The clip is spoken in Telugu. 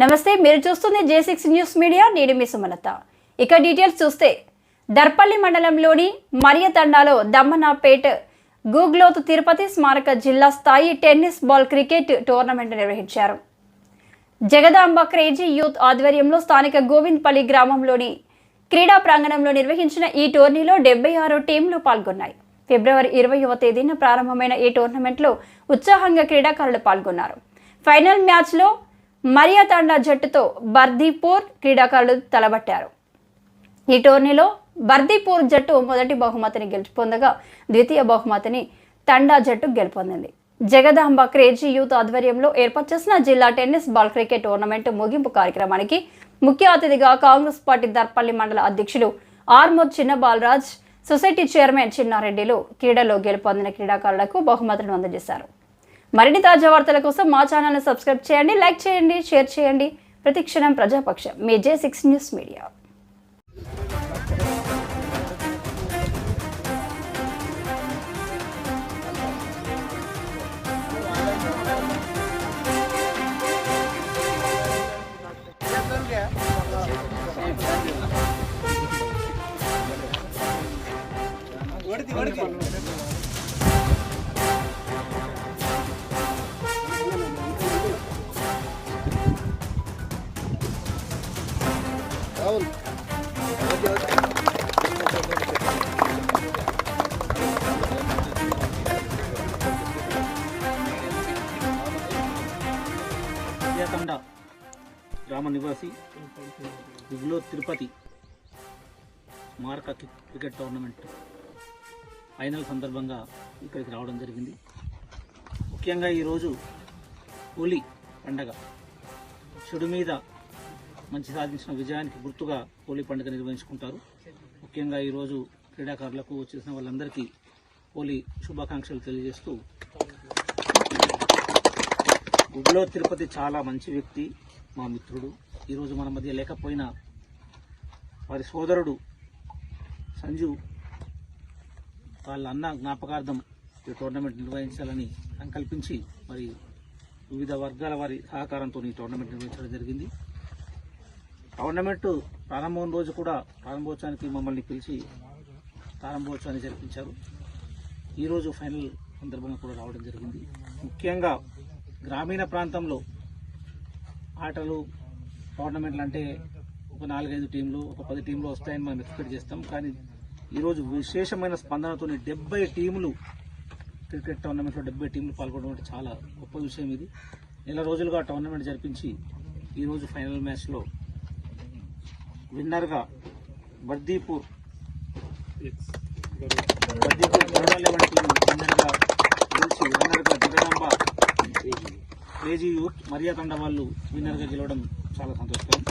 నమస్తే మీరు చూస్తుంది జే సిక్స్ న్యూస్ మీడియా నేను మీ సుమలత. ఇక డీటెయిల్స్ చూస్తే దర్పల్లి మండలంలోని మరియతండాలో దమ్మనాపేట్ గూగ్లోత్ తిరుపతి స్మారక జిల్లా స్థాయి టెన్నిస్ బాల్ క్రికెట్ టోర్నమెంట్ నిర్వహించారు. జగదాంబ క్రేజీ యూత్ ఆధ్వర్యంలో స్థానిక గోవింద్పల్లి గ్రామంలోని క్రీడా ప్రాంగణంలో నిర్వహించిన ఈ టోర్నీలో డెబ్బై ఆరు టీంలు పాల్గొన్నాయి. ఫిబ్రవరి ఇరవైవ తేదీన ప్రారంభమైన ఈ టోర్నమెంట్లో ఉత్సాహంగా క్రీడాకారులు పాల్గొన్నారు. ఫైనల్ మ్యాచ్లో మరియా తండా జట్టుతో బర్దీపూర్ క్రీడాకారులు తలబట్టారు. ఈ టోర్నీలో బర్దీపూర్ జట్టు మొదటి బహుమతిని గెలుపొందగా ద్వితీయ బహుమతిని తండా జట్టు గెలుపొందింది. జగదాంబ క్రేజీ యూత్ ఆధ్వర్యంలో ఏర్పాటు చేసిన జిల్లా టెన్నిస్ బాల్ క్రికెట్ టోర్నమెంట్ ముగింపు కార్యక్రమానికి ముఖ్య అతిథిగా కాంగ్రెస్ పార్టీ దర్పల్లి మండల అధ్యక్షులు ఆర్మూర్ చిన్న బాలరాజ్ సొసైటీ చైర్మన్ చిన్నారెడ్డిలు క్రీడలో గెలుపొందిన క్రీడాకారులకు బహుమతులను అందజేశారు. మరిన్ని తాజా వార్తల కోసం మా ఛానల్ని సబ్స్క్రైబ్ చేయండి లైక్ చేయండి షేర్ చేయండి. ప్రతిక్షణం ప్రజాపక్షం. మీ J six news media. Vijayathanda గ్రామ నివాసి దిగులో తిరుపతి మారక క్రికెట్ టోర్నమెంట్ ఫైనల్ సందర్భంగా ఇక్కడికి రావడం జరిగింది. ముఖ్యంగా ఈరోజు హోలీ పండగ. చెడు మీద మంచి సాధించిన విజయానికి గుర్తుగా హోలీ పండుగ నిర్వహించుకుంటారు. ముఖ్యంగా ఈరోజు క్రీడాకారులకు వచ్చేసిన వాళ్ళందరికీ హోలీ శుభాకాంక్షలు తెలియజేస్తూ గుడిలో తిరుపతి చాలా మంచి వ్యక్తి మా మిత్రుడు. ఈరోజు మన మధ్య లేకపోయినా వారి సోదరుడు సంజు వాళ్ళ అన్న జ్ఞాపకార్థం ఈ టోర్నమెంట్ నిర్వహించాలని సంకల్పించి మరి వివిధ వర్గాల వారి సహకారంతో ఈ టోర్నమెంట్ నిర్వహించడం జరిగింది. టోర్నమెంట్ ప్రారంభం రోజు కూడా ప్రారంభోత్సవానికి మమ్మల్ని పిలిచి ప్రారంభోత్సవాన్ని జరిపించారు. ఈరోజు ఫైనల్ సందర్భంగా కూడా రావడం జరిగింది. ముఖ్యంగా గ్రామీణ ప్రాంతంలో ఆటలు టోర్నమెంట్లు అంటే ఒక నాలుగైదు టీంలు ఒక పది టీంలు వస్తాయని మనం ఎక్స్పెక్ట్ చేస్తాం. కానీ ఈరోజు విశేషమైన స్పందనతో డెబ్బై టీములు క్రికెట్ టోర్నమెంట్లో డెబ్బై టీంలు పాల్గొనడం అంటే చాలా గొప్ప విషయం ఇది. నెల రోజులుగా టోర్నమెంట్ జరిపించి ఈరోజు ఫైనల్ మ్యాచ్లో విన్నర్గా లెవెన్ టీం విన్నర్గా గెలిచి విన్నర్గా జగదాంబ క్రేజీ యూత్ వాళ్ళు విన్నర్గా గెలవడం చాలా సంతోషకరం.